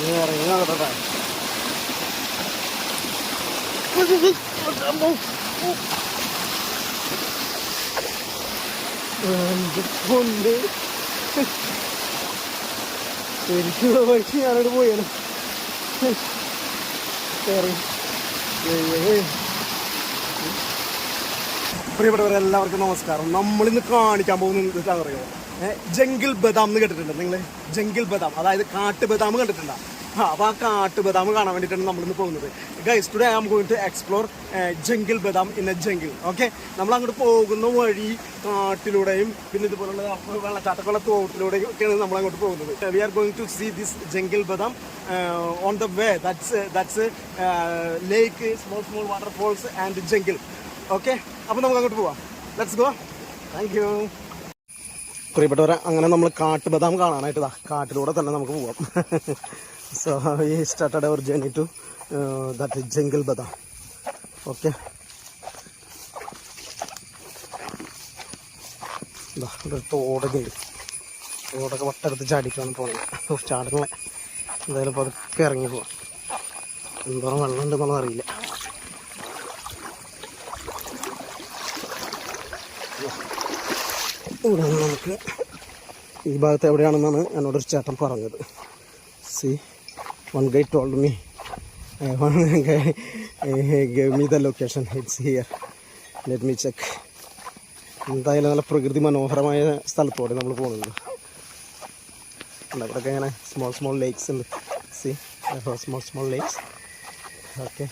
നീ ഇറങ്ങി എന്റെ പൊണ്ട് ശരിക്കുള്ള വഴിക്ക് ഞാനോട് പോയാണ് പ്രിയപ്പെട്ടവരെല്ലാവർക്കും നമസ്കാരം നമ്മളിന്ന് കാണിക്കാൻ പോകുന്നത് എന്താ അറിയോ ജംഗിൾ ബദാം എന്ന് കേട്ടിട്ടുണ്ട് നിങ്ങൾ ജംഗിൾ ബദാം അതായത് കാട്ട് ബദാം കണ്ടിട്ടുണ്ടോ? ആ അപ്പോൾ ആ കാട്ട് ബദാം കാണാൻ വേണ്ടിയിട്ടാണ് നമ്മളിന്ന് പോകുന്നത്. Guys today I am going to explore jungle badam in a jungle okay നമ്മൾ അങ്ങോട്ട് പോകുന്ന വഴി കാട്ടിലൂടെയും പിന്നെ ഇതുപോലുള്ള വെള്ളച്ചാട്ടക്കുള്ള തോട്ടിലൂടെയും ഒക്കെയാണ് നമ്മൾ അങ്ങോട്ട് പോകുന്നത്. We are going to see this jungle badam on the way that's that's lake small small waterfalls and jungle okay അപ്പോൾ നമുക്ക് അങ്ങോട്ട് പോവാം. ലെറ്റ്സ് ഗോ താങ്ക് യു പ്രിയപ്പെട്ടവരെ അങ്ങനെ നമ്മൾ കാട്ടുബദാം കാണാനായിട്ട് കാട്ടിലൂടെ തന്നെ നമുക്ക് പോവാം. സോ ഈ started our journey to that jungle badam okay ഒരു തോടൊക്കെ ഉണ്ട് തോടൊക്കെ വട്ടെടുത്ത് ചാടിക്കാണ് പോകുന്നത് ചാടങ്ങളെ എന്തായാലും പതുക്കെ ഇറങ്ങി പോവാം. എന്തോരം വെള്ളം ഉണ്ടെന്നുള്ളത് അറിയില്ല. ഇവിടെ നിന്ന് നമുക്ക് ഈ ഭാഗത്ത് എവിടെയാണെന്നാണ് എന്നോടൊരു ചേട്ടൻ പറഞ്ഞത്. See one guy told me one guy me the location it's here let me check എന്തായാലും നല്ല പ്രകൃതി മനോഹരമായ സ്ഥലത്തോടെ നമ്മൾ പോകുന്നത് അവിടെയൊക്കെ ഇങ്ങനെ സ്മോൾ സ്മോൾ ലേക്സ് ഉണ്ട്. See small small lakes okay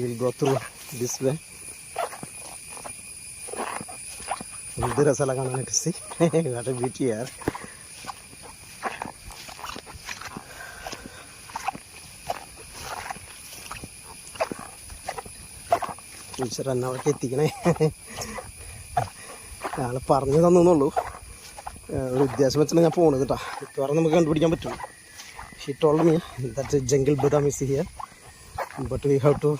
will go through this way രസമല്ല കാണാൻ സി വാട്ട് ബീറ്റ് ചെയ്യാറ് ടീച്ചർ എന്നെ അവിടെ എത്തിക്കണേ. ഞാൻ പറഞ്ഞു തന്നുള്ളൂ ഒരു ഉദ്ദേശം വെച്ചാണ് ഞാൻ പോണത് കേട്ടോ മിക്കവാറും നമുക്ക് കണ്ടുപിടിക്കാൻ പറ്റുള്ളൂ she told me that jungle badam is here but we have to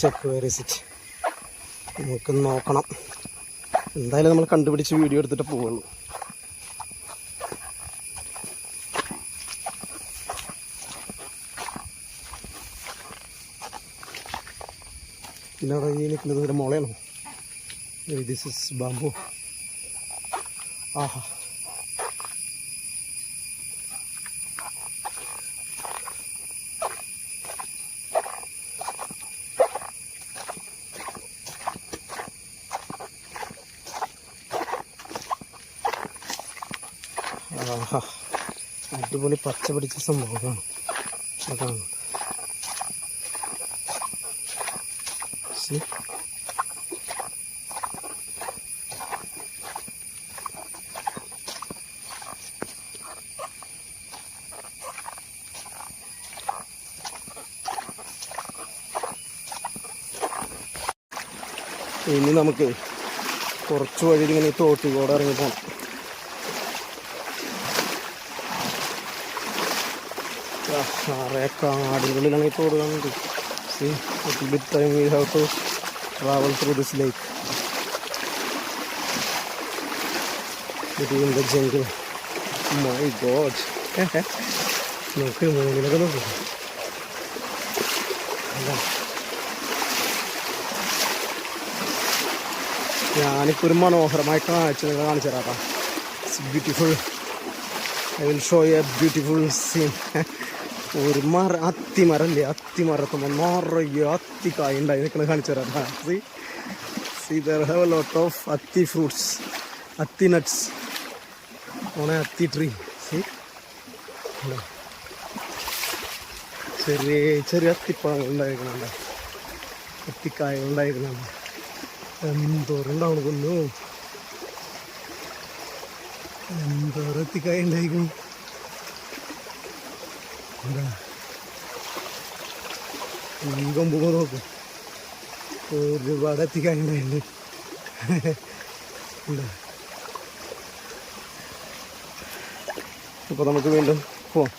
check where is it നമുക്ക് നോക്കണം. എന്തായാലും നമ്മൾ കണ്ടുപിടിച്ച് വീഡിയോ എടുത്തിട്ട് പോവുള്ളൂ പിന്നെ അവിടെ ഈ നിൽക്കുന്നത് ഒരു മുളയാണോ? ദിസ് ഇസ് ബാമ്പു ആഹാ. അടിപൊളി പച്ച പിടിച്ച സംഭവമാണ്. അതാണ്? ഇനി നമുക്ക് കുറച്ച് വഴി ഇങ്ങനെ തോട്ടിക്കോടെ ഇറങ്ങി പോകണം നിറയെ കാടുകളിലാണ് ഇപ്പോൾ തോട് see bit time we have to travel through this lake between the jungle my god നോക്ക് മൂന്നിലൊക്കെ നോക്ക്. ഞാനിപ്പോൾ ഒരു മനോഹരമായ കാഴ്ച നിങ്ങൾ കാണിച്ചു തരാം beautiful I will show a beautiful scene ഒരു മര അത്തിമരല്ലേ അത്തിമരത്തുമ്പോ നിറയെ അത്തിക്കായ ഉണ്ടായി നിൽക്കുന്നത് കാണിച്ചു തരാം. See there have lot of അത്തി ഫ്രൂട്ട്സ് അത്തി നട്ട്സ് ഓണ അത്തി ട്രീ സി ചെറിയ ചെറിയ അത്തിപ്പഴങ്ങൾ ഉണ്ടായിരിക്കണം അത്തിക്കായ ഉണ്ടായിരിക്കണം എന്തോരം ഉണ്ടാവണം കൊന്നു എന്തോരം അത്തിക്കായ ഉണ്ടായിരിക്കണം? ഈ കൊമ്പുമ്പോ നോക്ക് ഒരുപാട് എന്താ അപ്പോൾ നമുക്ക് വീണ്ടും പോവാം.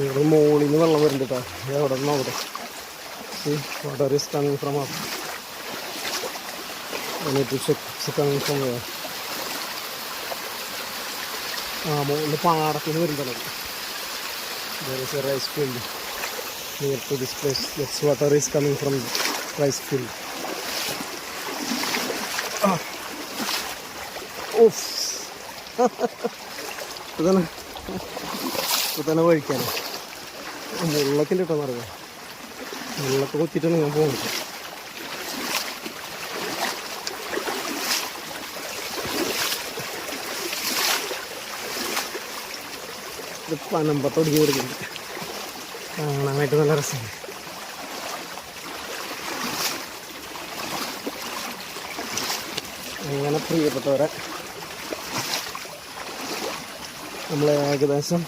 ഇവിടെ മുകളിൽ നിന്ന് വെള്ളം വരുന്നുണ്ട് കേട്ടോ എവിടെ നിന്ന് അവിടെ. Water is coming from I need to check ah bon le pain ആ മുകളിൽ പാടത്തിന് വരുന്നുണ്ടല്ലോ There is a rice field near to this place. That's water is coming from rice field. Ah. Oof. തന്നെ വഴിക്കാണ് മുള്ളൊക്കെ ഉണ്ട് കേട്ടോ അറിയാം മുള്ളൊക്കെ കൊത്തിയിട്ടാണ് ഞാൻ പോകുന്നത് ഇത് പനമ്പത്തൊടിഞ്ഞ് കൊടുക്കുന്നുണ്ട് കാണാനായിട്ട് നല്ല രസമാണ്. അങ്ങനെ പ്രിയപ്പെട്ടവരെ നമ്മൾ ഏകദേശം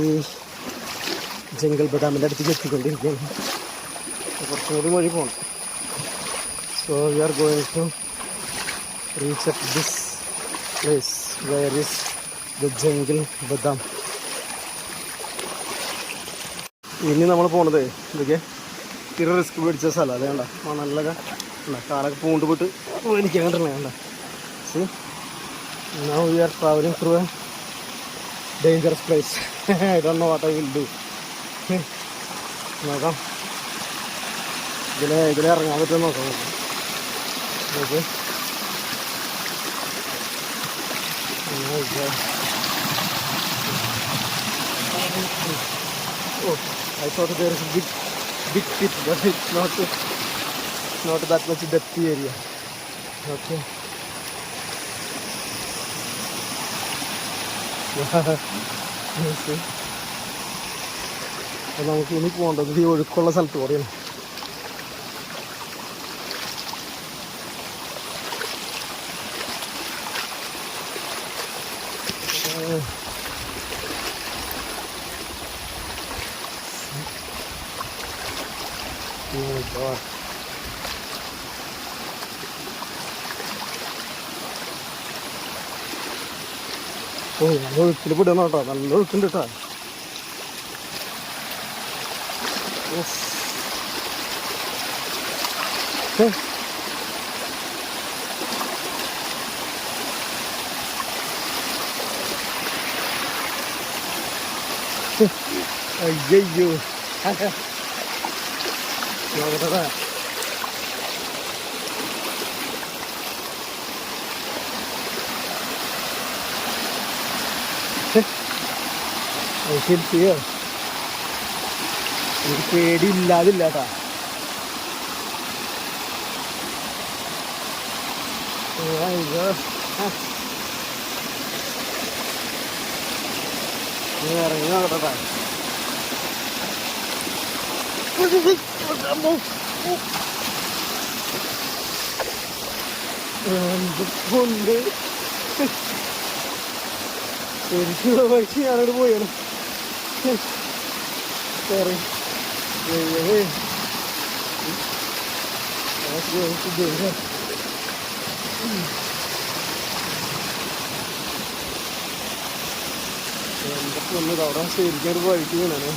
ഈ ജംഗിൾ ബദാമിന്റെ അടുത്തേക്ക് എത്തിക്കൊണ്ടിരിക്കുകയാണ്. കുറച്ചും കൂടി വഴി പോകണം so we are going to reach at this place where is the jungle badam ഇനി നമ്മൾ പോണത് ഇതൊക്കെ ഇത്തിരി റിസ്ക് പിടിച്ച സ്ഥലം. അതെ വേണ്ട മണലൊക്കെ നല്ല കാലൊക്കെ പൂണ്ട് പോയിട്ട് എനിക്ക് കണ്ടില്ല വേണ്ട see now we are travelling through a dangerous place I don't know what I will do നോക്കാം. ഇതിലെ ഇതിലെ ഇറങ്ങാൻ പറ്റുമെന്ന് നോക്കാം. Okay Oh. Oh, I thought there is a big, big pit, but it's not, not that much depthy area. Okay. Yes, see. അപ്പോൾ നമുക്ക് ഇനി പോകേണ്ടത് ഈ ഒഴുക്കുള്ള സ്ഥലത്ത് കൂടെയാണ് God. ഓ നല്ല ഒഴുക്കിൽ വിടണം കേട്ടോ. നല്ല ഒഴുക്കുണ്ട് കേട്ടോ. അയ്യോ നോക്കട്ടെ ശരിയോ എനിക്ക് പേടിയില്ലാതില്ല കേട്ടാ ഇറങ്ങി നോക്കട്ടെ കൊണ്ട് ശരിക്കുള്ള വഴിക്ക് ഞാനോട് പോയാണ് സോറി. എന്തൊക്കെ ഒന്നും അവിടെ ശരിക്കും ഒരു വഴിക്ക് വീണാണ്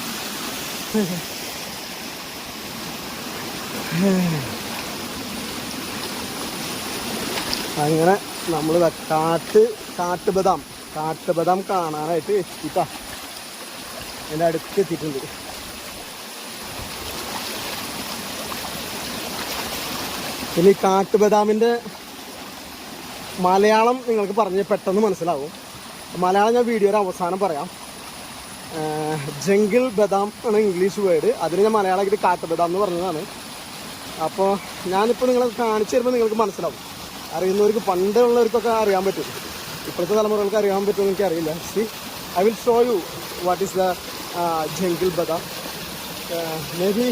അങ്ങനെ നമ്മൾ കാട്ട് കാട്ടുബദാം. കാട്ടുബദാം കാണാനായിട്ട് എത്തിട്ടാ എന്റെ അടുത്ത് എത്തിയിട്ടുണ്ട്. പിന്നെ ഈ കാട്ടുബദാമിന്റെ മലയാളം നിങ്ങൾക്ക് പറഞ്ഞ് പെട്ടെന്ന് മനസ്സിലാവും. മലയാളം ഞാൻ വീഡിയോയുടെ അവസാനം പറയാം. ജംഗിൾ ബദാം ആണ് ഇംഗ്ലീഷ് വേർഡ് അതിന് ഞാൻ മലയാളമായിട്ട് കാട്ടുബദാം എന്ന് പറഞ്ഞതാണ്. അപ്പോൾ ഞാനിപ്പോൾ നിങ്ങളെ കാണിച്ചു തരുമ്പോൾ നിങ്ങൾക്ക് മനസ്സിലാവും. അറിയുന്നവർക്ക് പണ്ടുള്ളവർക്കൊക്കെ അറിയാൻ പറ്റും. ഇപ്പോഴത്തെ തലമുറകൾക്ക് അറിയാൻ പറ്റുമെന്ന് എനിക്കറിയില്ല. See I will show you what is the jungle badam. Maybe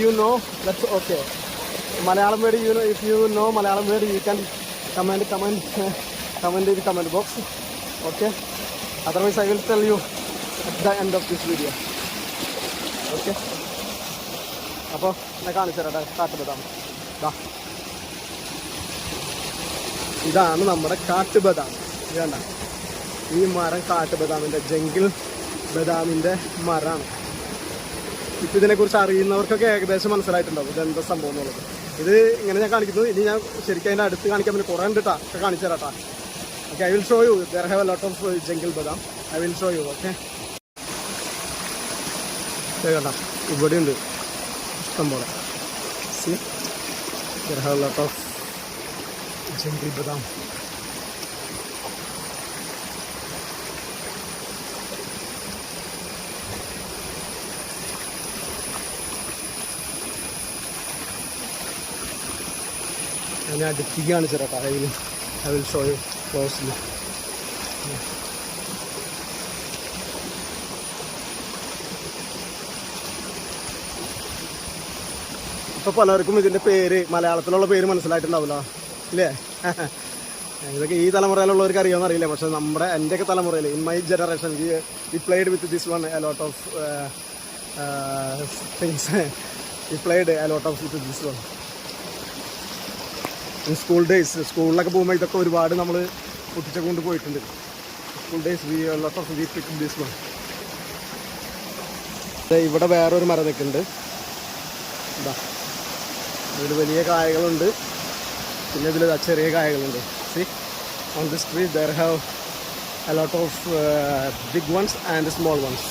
you know that's okay Malayalam word you know if you know Malayalam word you can comment comment comment ചെയ്ത് comment box okay otherwise I will tell you at the end of this video okay അപ്പോൾ എന്നെ കാണിച്ചു തരാം കാട്ടുബദാം. ഇതാണ് നമ്മുടെ കാട്ടുബദാം. ഇതണ്ട ഈ മരം കാട്ടുബദാമിന്റെ jungle ബദാമിന്റെ മരമാണ്. ഇപ്പം ഇതിനെക്കുറിച്ച് അറിയുന്നവർക്കൊക്കെ ഏകദേശം മനസ്സിലായിട്ടുണ്ടാവും ഇതെന്താ സംഭവം എന്നുള്ളത്. ഇത് ഇങ്ങനെ ഞാൻ കാണിക്കുന്നു ഇനി ഞാൻ ശരിക്കും അതിന്റെ അടുത്ത് കാണിക്കാൻ പറ്റും കുറേ ഉണ്ട് കേട്ടോ. ഒക്കെ കാണിച്ചു തരാം okay I will show you there have a lot of jungle badam. I will show you okay കേട്ടോ ഇവിടെ ഉണ്ട് ഇഷ്ടം പോലെ see. There have lot of jungle badam. ഞാൻ അടുത്തേക്ക് ചേട്ടാ I I will show you closely ഇപ്പൊ പലർക്കും ഇതിന്റെ പേര് മലയാളത്തിലുള്ള പേര് മനസ്സിലായിട്ടുണ്ടാവില്ല ഇല്ലേ? ഇതൊക്കെ ഈ തലമുറയിലുള്ളവർക്ക് അറിയാമെന്ന് അറിയില്ല പക്ഷെ നമ്മുടെ എന്റെയൊക്കെ തലമുറയിൽ in my generation we we played with this one a lot of things we played a lot of with this one school days സ്കൂളിലൊക്കെ പോകുമ്പോൾ ഇതൊക്കെ ഒരുപാട് നമ്മൾ കുട്ടിച്ച കൊണ്ട് പോയിട്ടുണ്ട്. School days we lot of we pick this one ഇവിടെ വേറൊരു മരം നിൽക്കുന്നുണ്ട്. ഇതാ. ഇതിൽ വലിയ കായകളുണ്ട്. പിന്നെ ഇതിൽ ചെറിയ കായകളുണ്ട്. See on this tree there have a lot of big ones and small ones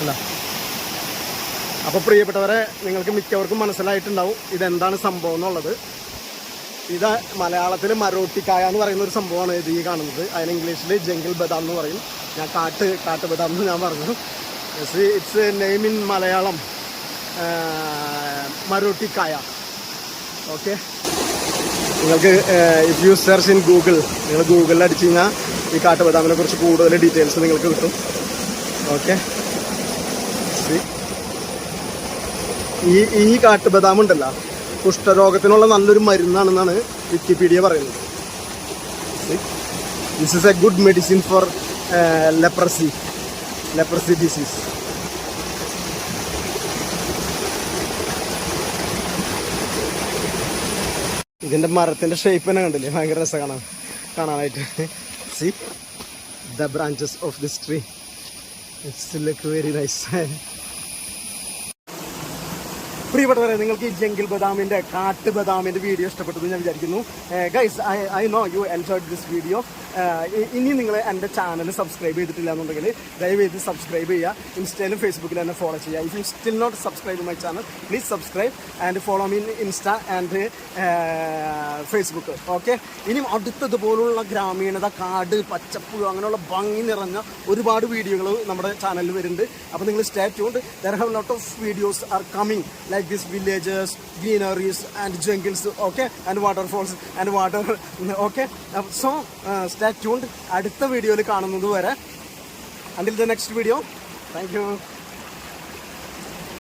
അല്ല. അപ്പോൾ പ്രിയപ്പെട്ടവരെ നിങ്ങൾക്ക് മിക്കവർക്കും മനസ്സിലായിട്ടുണ്ടാവും ഇതെന്താണ് സംഭവം എന്നുള്ളത്. ഇത് മലയാളത്തിൽ മരോട്ടിക്കായ എന്ന് പറയുന്ന ഒരു സംഭവമാണ് ഇത് ഈ കാണുന്നത്. അതിന് ഇംഗ്ലീഷിൽ ജംഗിൾ ബദാം എന്ന് പറയും. ഞാൻ കാട്ട് കാട്ട് ബദാം എന്ന് ഞാൻ പറഞ്ഞു. Its name in Malayalam. മരോട്ടിക്കായ okay? നിങ്ങൾക്ക് if you search in Google നിങ്ങൾ ഗൂഗിളിൽ അടിച്ചു കഴിഞ്ഞാൽ ഈ കാട്ടുബദാമിനെ കുറിച്ച് കൂടുതൽ ഡീറ്റെയിൽസ് നിങ്ങൾക്ക് കിട്ടും. ഓക്കെ? ഈ ഈ കാട്ടുബദാം ഉണ്ടല്ലോ കുഷ്ഠരോഗത്തിനുള്ള നല്ലൊരു മരുന്നാണെന്നാണ് വിക്കിപീഡിയ പറയുന്നത്. This is a good medicine for leprosy leprosy disease ഇതിന്റെ മരത്തിന്റെ ഷേപ്പ് തന്നെ കണ്ടില്ലേ? ഭയങ്കര രസം കാണാൻ. കാണാനായിട്ട്. See the branches of this tree it's very nice പ്രിയപ്പെട്ടവരെ നിങ്ങൾക്ക് ഈ ജംഗിൾ ബദാമിന്റെ കാട്ട് ബദാമിന്റെ വീഡിയോ ഇഷ്ടപ്പെട്ടു ഞാൻ വിചാരിക്കുന്നു. Guys I I know you enjoyed this video ഇനി നിങ്ങൾ എന്റെ ചാനൽ സബ്സ്ക്രൈബ് ചെയ്തിട്ടില്ല എന്നുണ്ടെങ്കിൽ ദയവ് ചെയ്ത് സബ്സ്ക്രൈബ് ചെയ്യുക ഇൻസ്റ്റയിലും ഫേസ്ബുക്കിലും എന്നെ ഫോളോ ചെയ്യുക if you still not subscribe my channel please subscribe and follow me in Insta and Facebook okay ഇനിയും അടുത്തതുപോലുള്ള ഗ്രാമീണത കാട് പച്ചപ്പ് അങ്ങനെയുള്ള ഭംഗി നിറഞ്ഞ ഒരുപാട് വീഡിയോകൾ നമ്മുടെ ചാനലിൽ വരുന്നുണ്ട്. അപ്പോൾ നിങ്ങൾ stay tuned there have lot of videos are coming like this villages greeneries and jungles okay and waterfalls and water okay so stay tuned അടുത്ത വീഡിയോയിൽ കാണുന്നത് വരെ. Until the next video thank